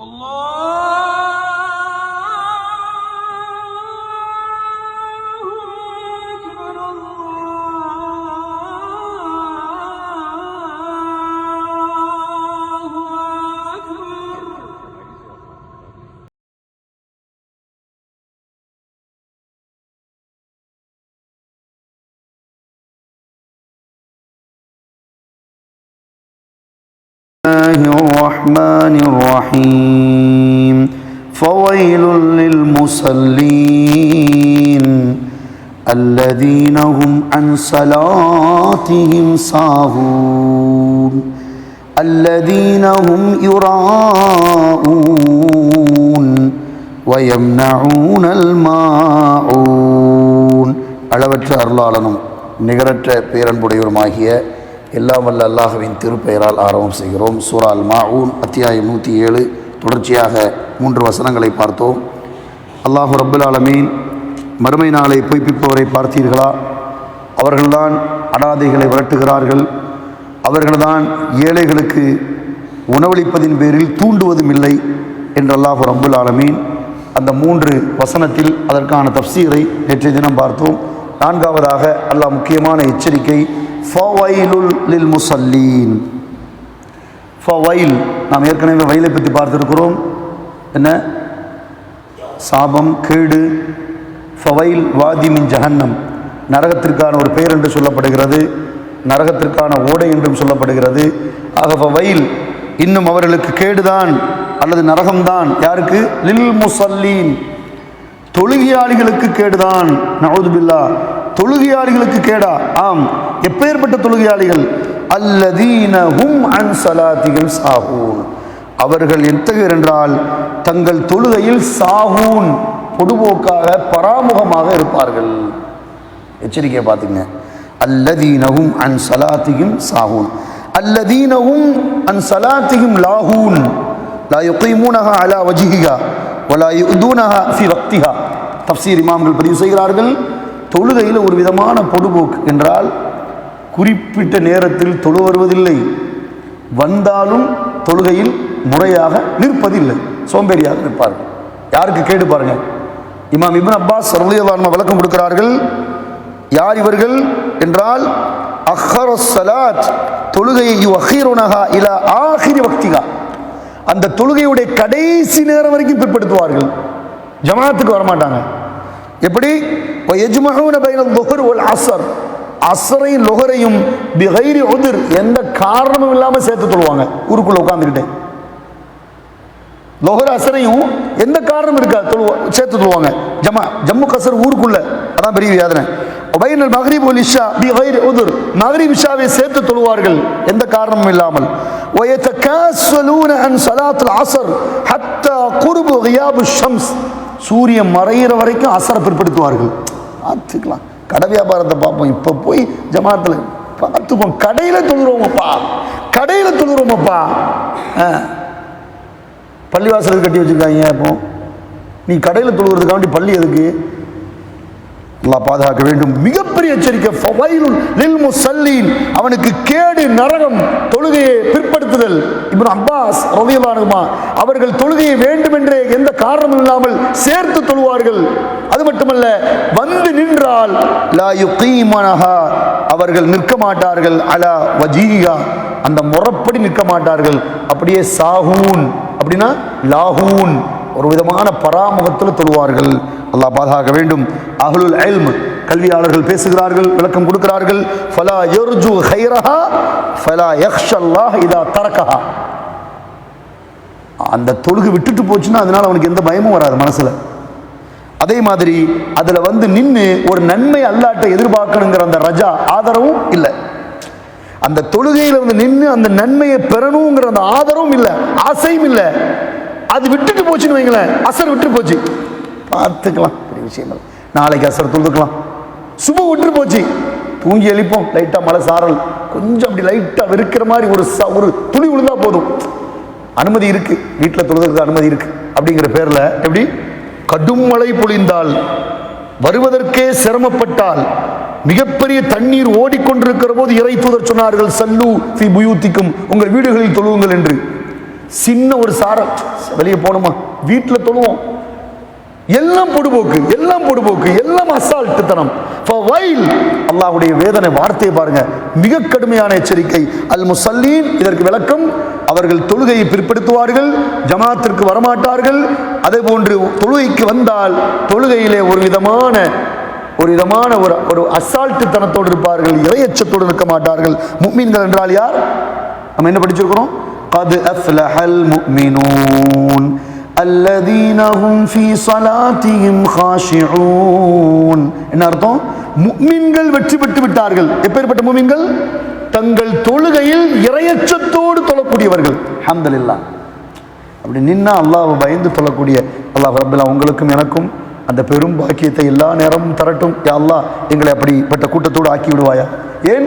Allah! الرحمن الرحيم فويل للمصلين الذين هم عن صلاتهم ساهون الذين هم يراءون ويمنعون الماعون அளவற்ற அருளாளனும் நிகரற்ற பேரன்புடையவருமாகிய எல்லாம் வல்ல அல்லாஹுவின் திருப்பெயரால் ஆரம்பம் செய்கிறோம். சூரால் மா மாஊன் அத்தியாயம் நூற்றி ஏழு. தொடர்ச்சியாக மூன்று வசனங்களை பார்த்தோம். அல்லாஹு ரப்புல் ஆலமீன் மறுமை நாளை பொய்ப்பிப்பவரை பார்த்தீர்களா? அவர்கள்தான் அனாதைகளை விரட்டுகிறார்கள். அவர்கள்தான் ஏழைகளுக்கு உணவளிப்பதின் பேரில் தூண்டுவதும் இல்லை என்று அல்லாஹு ரப்புல் ஆலமீன் அந்த மூன்று வசனத்தில் அதற்கான தப்சீரை நேற்றைய தினம் பார்த்தோம். நான்காவதாக அல்லாஹ் முக்கியமான எச்சரிக்கை ஃபவைலுல் லில் முசல்லீன் ஃபவைல் நாம் ஏற்கனவே வயலை பற்றி பார்த்துருக்கிறோம். என்ன? சாபம் கேடு. ஃபவைல் வாதி மின் ஜஹன்னம். நரகத்திற்கான ஒரு பெயர் என்று சொல்லப்படுகிறது. நரகத்திற்கான ஓடை என்றும் சொல்லப்படுகிறது. ஆக ஃபவைல் இன்னும் அவர்களுக்கு கேடுதான் அல்லது நரகம்தான். யாருக்கு? லில் முசல்லீன் தொழுகையாளிகளுக்கு கேடுதான். நவுதுபில்லா. தொழுகையாளிகளுக்கு கேடா? ஆம். எப்பேற்பட்ட தொழுகையாளிகள்? அல்லதீன ஹும் அன் சலாத்திகள் சாகூன் அவர்கள் எத்தகையர் என்றால் தங்கள் தொழுகையில் சாகூன் பொதுபோக்காக பராமுகமாக இருப்பார்கள். எச்சரிக்கையை பார்த்துங்க அல்லதீனஹும் அன் சலாத்திகும் சாகூன் அல்லதீனஹும் அன் சலாத்திகும் லாகூன் லா யுகைமூனஹா அலா வஜிஹிகா வலா யுதூனஹா ஃபி வக்திஹா. தஃப்சீர் இமாம்கள் பதிவு செய்கிறார்கள். தொழுகையில் ஒரு விதமான பொதுபோக்கு என்றால் குறிப்பிட்ட நேரத்தில் தொழு வருவதில்லை. வந்தாலும் தொழுகையில் முறையாக நிற்பதில்லை. சோம்பேறியாக நிற்பார்கள். யாருக்கு கேடு பாருங்க. இமாம் இபின் அப்பாஸ் ரலியல்லாஹு விளக்கம் கொடுக்கிறார்கள் யார் இவர்கள் என்றால் அஹ்ஹர சலாத் தொழுகையை அஹீரோனகா இலா ஆஹிரி பக்திகா அந்த தொழுகையுடைய கடைசி நேரம் வரைக்கும் பிற்படுத்துவார்கள். ஜமாத்துக்கு வரமாட்டாங்க. எப்படி எஜ்மஹூன பைன லுஹர் வல் அஸ்ர் அஸ்ரையும் லுஹரையும் பிகைரி உதிர் எந்த காரணமும் இல்லாமல் சேர்த்து தொழுவாங்க ஊருக்குள்ள உட்காந்துக்கிட்டே லொஹர் அசரையும் எந்த காரணமும் இருக்காது தொழுவா சேர்த்து தொழுவாங்க ஜமா ஜம்மு கசர் ஊருக்குள்ள அதான் பெரிய வேதனை பைனல் மஹ்ரிப் ஒல் இஷா பி கைர் உதுர் மஹ்ரிப் இஷாவை சேர்த்து தொழுவார்கள் எந்த காரணமும் இல்லாமல் ويتكاسلون عن صلاة العصر حتى قرب غياب الشمس சூரியன் மறையிற வரைக்கும் அசரை பிற்படுத்துவார்கள். பார்த்துக்கலாம். கடை வியாபாரத்தை பார்ப்போம். இப்போ போய் ஜமாத்தில் பார்த்துப்போம். கடையில் தொழுறோமப்பா. கடையில் தொழுறோமப்பா. ஆ. பள்ளிவாசல் கட்டி வச்சுருக்காங்க இப்போ. நீ கடையில் தொழுகிறதுக்காக வேண்டி பள்ளி எதுக்கு? அல்லாஹ் பாதுகாக்க வேண்டும். மிகப்பெரிய எச்சரிக்கை அவனுக்கு கேடு நரகம் தொழுகையை பிற்படுத்துதல். இப்னு அப்பாஸ் ரவியலானுமா அவர்கள் தொழுகையை வேண்டுமென்றே எந்த காரணமும் இல்லாமல் சேர்த்து தொழுவார்கள். அது மட்டுமல்ல வந்து நின்றால் லா யுகீமனஹா அவர்கள் நிற்க மாட்டார்கள். அலா வஜீகா அந்த முறப்படி நிற்க மாட்டார்கள். அப்படியே சாகூன். அப்படின்னா லாகூன். ஒரு விதமான பராமுகத்தில் தொழுவார்கள். அல்லாஹ் பாதுகாக்க வேண்டும். அகலுல் இல்ம் கல்வியாளர்கள் பேசுகிறார்கள் விளக்கம் கொடுக்கிறார்கள். ஃபலா யர்ஜு ஹைரஹா ஃபலா யக்ஷல்லாஹ் இதா தரக்கஹா. அந்த தொழுகு விட்டுட்டு போச்சுன்னா அதனால அவனுக்கு எந்த பயமும் வராது மனசுல. அதே மாதிரி அதுல வந்து நின்று ஒரு நன்மை அல்லாட்டை எதிர்பார்க்கணுங்கிற அந்த ரஜா ஆதரவும் இல்லை. அந்த தொழுகையில் வந்து நின்று அந்த நன்மையை பெறணுங்கிற அந்த ஆதரவும் இல்லை ஆசையும் இல்லை. அது விட்டுட்டு போச்சுன்னு வைங்களேன் அசர் விட்டு போச்சு. பார்த்துக்கலாம். பெரிய விஷயம் இல்லை நாளைக்கு அசர் தொழுதுக்கலாம். சுப விட்டு போச்சு. தூங்கி எழுப்போம். லைட்டாக மழை சாரல். கொஞ்சம் அப்படி லைட்டாக வெறுக்கிற மாதிரி ஒரு ச- ஒரு துளி விழுந்தா போதும். அனுமதி இருக்கு. வீட்டில் தொழுதுக்கு அனுமதி இருக்கு. அப்படிங்கிற பேர்ல எப்படி? கடும் மழை பொழிந்தால் வருவதற்கே சிரமப்பட்டால் மிகப்பெரிய தண்ணீர் ஓடிக்கொண்டிருக்கிற போது இறை தூதர் சொன்னார்கள் சல்லு தி புயூத்திக்கும். உங்கள் வீடுகளில் தொழுவுங்கள் என்று. சின்ன ஒரு சாரல். வெளியே போகணுமா? வீட்டில் தொழுவோம். எல்லாம் பொடுபோக்கு எல்லாம் பொடுபோக்கு எல்லாம் அசால்ட்டுத்தனம். தனம் வயல் அல்லாஹுடைய வேதனை வார்த்தையை பாருங்க. மிக கடுமையான எச்சரிக்கை. அல் முசல்லீன் இதற்கு விளக்கம் அவர்கள் தொழுகையை பிற்படுத்துவார்கள் ஜமாத்திற்கு வரமாட்டார்கள். அதே போன்று தொழுகைக்கு வந்தால் தொழுகையிலே ஒரு விதமான ஒரு விதமான ஒரு ஒரு அசால்ட்டுத்தனத்தோடு இருப்பார்கள் இறையச்சத்தோடு இருக்க மாட்டார்கள். முக்மீன்கள் என்றால் யார்? நம்ம என்ன படிச்சிருக்கிறோம்? கது அஃப்லஹல் முக்மினூன். அல்லதீன ஹும் ஃபீ சலாத்தியும் ஹாஷிஊன் என்ன அர்த்தம்? முக்மின்கள் வெற்றி பெற்று விட்டார்கள். எப்பேற்பட்ட முக்மின்கள்? தங்கள் தொழுகையில் இறையச்சத்தோடு தொழக்கூடியவர்கள். ஹம்தலில்லா அப்படி நின்னா அல்லாஹ் பயந்து தொழக்கூடிய அல்லாஹ் ரபில்லா உங்களுக்கும் எனக்கும் அந்த பெரும் பாக்கியத்தை எல்லா நேரமும் தரட்டும். யா அல்லா எங்களை அப்படிப்பட்ட கூட்டத்தோடு ஆக்கி விடுவாயா? ஏன்?